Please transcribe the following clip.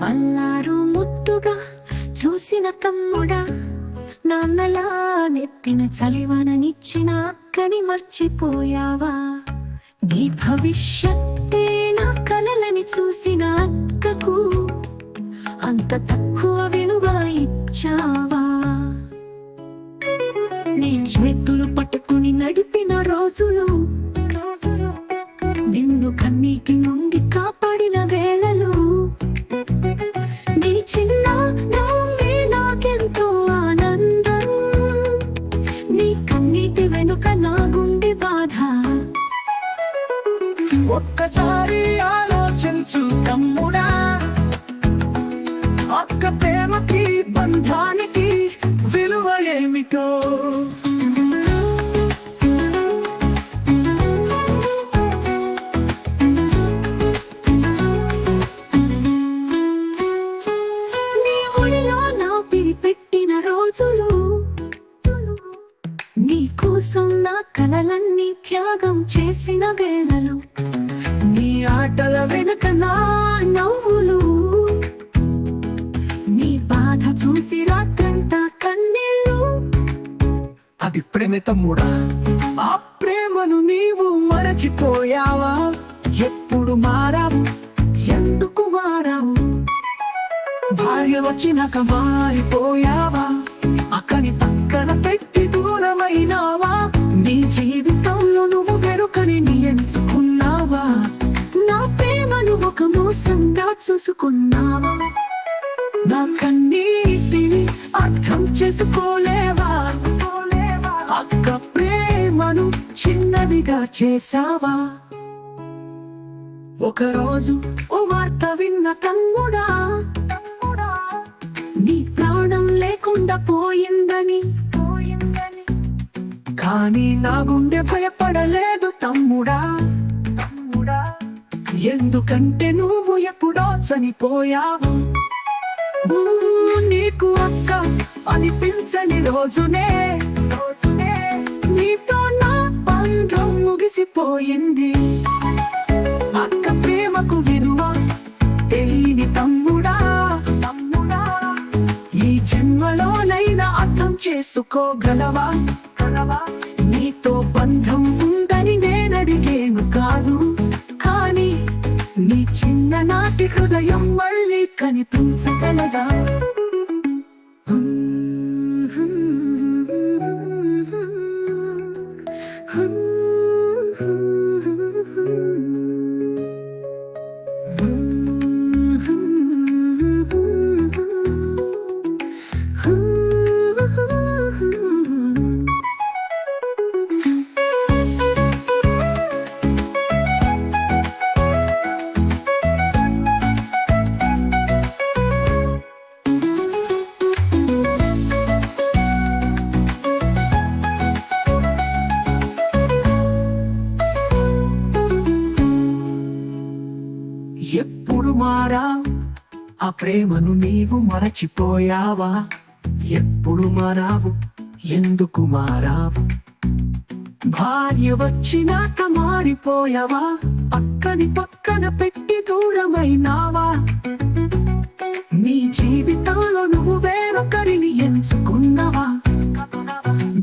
అల్లారు ముద్దుగా చూసిన తమ్ముడా నాన్నలా నెత్తిన చలివననిచ్చిన అక్కని మర్చిపోయావా? నీ భవిష్యత్తే నా కలలని చూసిన అక్కకు అంత తక్కువ విలువ ఇచ్చావా? నీ చేతులు నడిపిన రోజులు. నిన్ను కన్నీటి నుండి కాపాడిన వేళలు. నీ చిన్న నవ్వే నాకెంతో ఆనందం. నీ కన్నీటి వెనుక నా గుండె బాధ. ఒక్కసారి ఆలోచించు తమ్ముడా. అక్క ప్రేమకి బంధానికి విలువ ఏమిటో. నీ కోసం నా కలలన్నీ త్యాగం చేసిన వేళలు నీ ఆటల వెనుక నా నవ్వులు. నీ బాధ చూసి రాత్రంతా కన్నీళ్ళు. అది ప్రేమ తమ్ముడా ఆ ప్రేమను నీవు మరచిపోయావా? ఎప్పుడు మారావు ఎందుకు మారావు? భార్య వచ్చినాక మారిపోయావా? ఒక చూసుకున్నావా? నా కన్నీటిని అర్థం చేసుకోలేవా? అక్క ప్రేమను చిన్నదిగా చేసావా ఒకరోజు ఓ వార్త విన్న తమ్ముడా నీ ప్రాణం లేకుండా పోయిందని. కానీ నా గుండె భయపడలేదు తమ్ముడా. ఎందుకంటే నువ్వు ఎప్పుడో చనిపోయావు? నీకు అక్క అనిపించని రోజునే రోజునే నీతో నా బంధం ముగిసిపోయింది. అక్క ప్రేమకు విలువ తెలియని తమ్ముడా తమ్ముడా. ఈ జన్మలోనైనా అర్థం చేసుకోగలవా? గలవా చిన్ననాటి హృదయం మళ్ళీ కనిపించగలదా Hmm. మారా ఆ ప్రేమను నీవు మరచిపోయావా? ఎప్పుడు మారావు? ఎందుకు మారావు? భార్య వచ్చినాక మారిపోయావా? పక్కని పక్కన పెట్టి దూరమైనావా?